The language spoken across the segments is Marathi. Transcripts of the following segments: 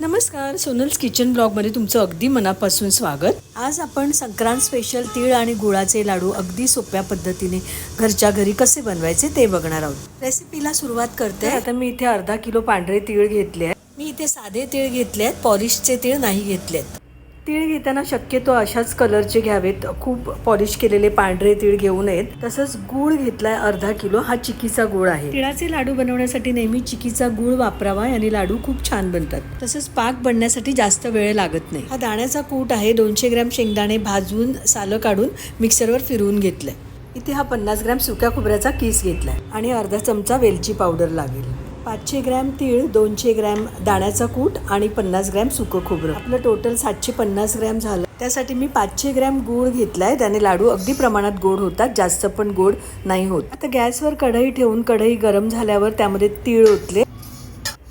नमस्कार सोनल्स किचन ब्लॉगमध्ये तुमचं अगदी मनापासून स्वागत. आज आपण संक्रांत स्पेशल तीळ आणि गुळाचे लाडू अगदी सोप्या पद्धतीने घरच्या घरी कसे बनवायचे ते बघणार आहोत. रेसिपीला सुरुवात करते. आता मी इथे अर्धा किलो पांढरे तीळ घेतले आहेत. मी इथे साधे तीळ घेतले आहेत पॉलिशचे तीळ नाही घेतले आहेत तीळ घेताना शक्यतो अशाच कलरचे घ्यावेत. खूप पॉलिश केलेले पांढरे तीळ घेऊ नयेत. तसंच गूळ घेतलाय अर्धा किलो. हा चिकीचा गूळ आहे. तिळाचे लाडू बनवण्यासाठी नेहमी चिकीचा गूळ वापरावा आणि लाडू खूप छान बनतात. तसंच पाक बनण्यासाठी जास्त वेळ लागत नाही. हा दाण्याचा कूट आहे. दोनशे ग्रॅम शेंगदाणे भाजून सालं काढून मिक्सरवर फिरवून घेतलंय. इथे हा पन्नास ग्रॅम सुक्या खोबऱ्याचा किस घेतलाय. आणि अर्धा चमचा वेलची पावडर लागेल. पाचशे ग्रॅम तीळ दोनशे ग्रॅम दाण्याचा कूट आणि पन्नास ग्रॅम सुकं खोबरं. आपलं टोटल सातशे पन्नास ग्रॅम झालं. त्यासाठी मी पाचशे ग्रॅम गूळ घेतलाय. त्याने लाडू अगदी प्रमाणात गोड होतात. जास्त पण गोड नाही होत. आता गॅसवर कढई ठेवून कढई गरम झाल्यावर त्यामध्ये तीळ ओतले.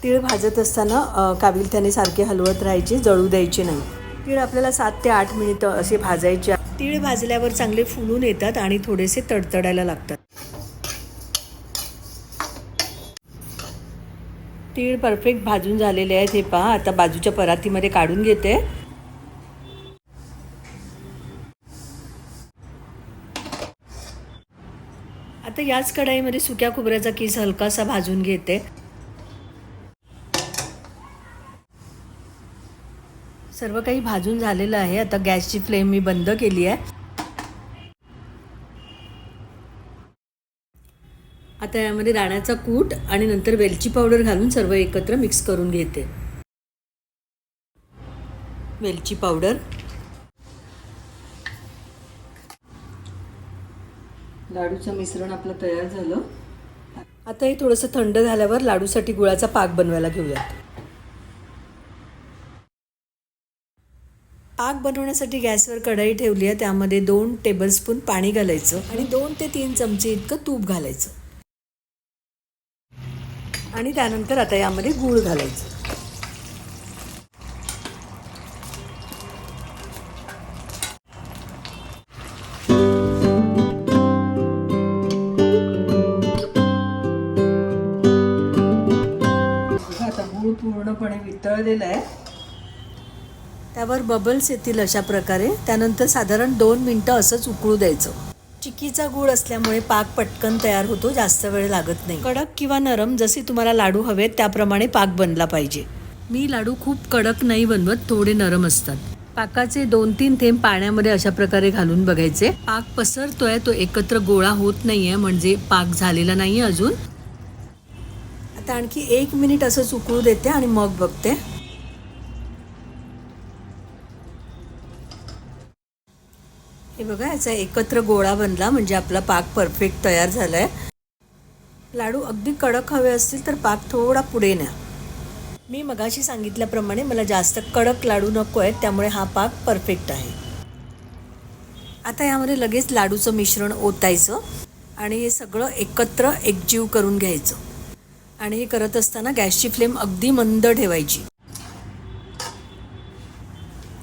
तीळ भाजत असताना अ, काविलत्याने सारखे हलवत राहायचे जळू द्यायचे नाही. तीळ आपल्याला सात ते आठ मिनिटं असे भाजायचे. तीळ भाजल्यावर चांगले फुलून येतात आणि थोडेसे तडतडायला लागतात. तीळ परफेक्ट भाजून झालेले आहेत हे पहा. आता बाजूच्या परातीमध्ये काढून घेते. आता याच कढाईमध्ये सुक्या खोबऱ्याचा किस हलकासा भाजून घेते. सर्व काही भाजून झालेलं आहे. आता गॅसची फ्लेम मी बंद केली आहे. आता यामध्ये दाण्याचा कूट आणि नंतर वेलची पावडर घालून सर्व एकत्र मिक्स करून घेते. वेलची पावडर. लाडूचं मिश्रण आपलं तयार झालं. आता हे थोडंसं थंड झाल्यावर लाडूसाठी गुळाचा पाक बनवायला घेऊयात. पाक बनवण्यासाठी गॅसवर कढई ठेवली आहे त्यामध्ये दोन टेबलस्पून पाणी घालायचं आणि दोन ते तीन चमचे इतकं तूप घालायचं. आणि त्यानंतर आता यामध्ये गूळ घालायचं. आता गूळ पूर्णपणे वितळलेला आहे. त्यावर बबल्स येतील अशा प्रकारे. त्यानंतर साधारण दोन मिनटं असंच उकळू द्यायचं. चिकीचा गूळ असल्यामुळे पाक पटकन तयार होतो जास्त वेळ लागत नाही. कडक किंवा नरम जसे तुम्हाला लाडू हवेत त्याप्रमाणे पाक बनला पाहिजे. मी लाडू खूप कडक नाही बनवत थोडे नरम असतात. पाकाचे दोन तीन थेंब पाण्यामध्ये अशा प्रकारे घालून बघायचे. पाक पसरतोय तो एकत्र गोळा होत नाहीये म्हणजे पाक झालेला नाहीये अजून. आता आणखी एक मिनिट असं उकळू देते आणि मग बघते. बघा याचा एकत्र गोळा बनला म्हणजे आपला पाक परफेक्ट तयार झालाय. लाडू अगदी कडक हवे असतील तर पाक थोडा पुढे न्या. मी मगाशी सांगितल्याप्रमाणे मला जास्त कडक लाडू नको आहेत त्यामुळे हा पाक परफेक्ट आहे. आता यामध्ये लगेच लाडूचं मिश्रण ओतायचं आणि हे सगळं एकत्र एकजीव करून घ्यायचं. आणि हे करत असताना गॅसची फ्लेम अगदी मंद ठेवायची.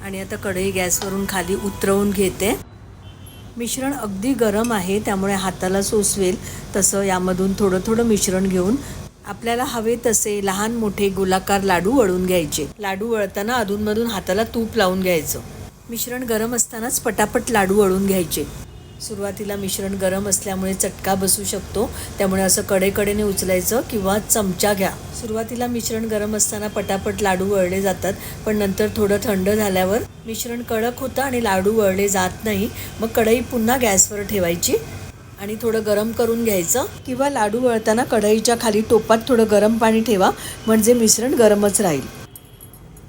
आणि आता कढई गॅसवरून खाली उतरवून घेते. मिश्रण अगदी गरम आहे त्यामुळे हाताला सोसवेल. तसं यामधून थोडं थोडं मिश्रण घेऊन आपल्याला हवे तसे लहान मोठे गोलाकार लाडू वळून घ्यायचे. लाडू वळताना अधूनमधून हाताला तूप लावून घ्यायचं. मिश्रण गरम असतानाच पटापट लाडू वळून घ्यायचे. सुरुवातीला मिश्रण गरम असल्यामुळे चटका बसू शकतो. त्यामुळे असं कडेकडेने उचलायचं किंवा चमचा घ्या. सुरुवातीला मिश्रण गरम असताना पटापट लाडू वळले जातात पण नंतर थोडं थंड झाल्यावर मिश्रण कडक होतं आणि लाडू वळले जात नाही. मग कढई पुन्हा गॅसवर ठेवायची आणि थोडं गरम करून घ्यायचं किंवा लाडू वळताना कढईच्या खाली टोपात थोडं गरम पाणी ठेवा म्हणजे मिश्रण गरमच राहील.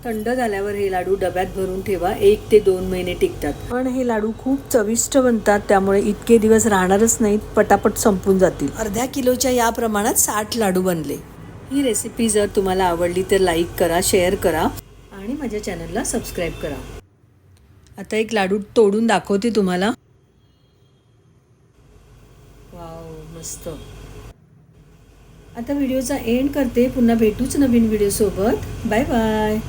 थंड झाल्यावर हे लाडू डब्यात भरून ठेवा. एक ते दोन महिने टिकतात. पण हे लाडू खूप चविष्ट बनतात त्यामुळे इतके दिवस राहणारच नाहीत पटापट संपून जातील. अर्ध्या किलोच्या या प्रमाणात साठ लाडू बनले. ही रेसिपी जर तुम्हाला आवडली तर लाईक करा शेअर करा आणि माझ्या चॅनलला सबस्क्राईब करा. आता एक लाडू तोडून दाखवते तुम्हाला. वाव मस्त. आता व्हिडिओचा एंड करते. पुन्हा भेटूच नवीन व्हिडिओ सोबत. Bye bye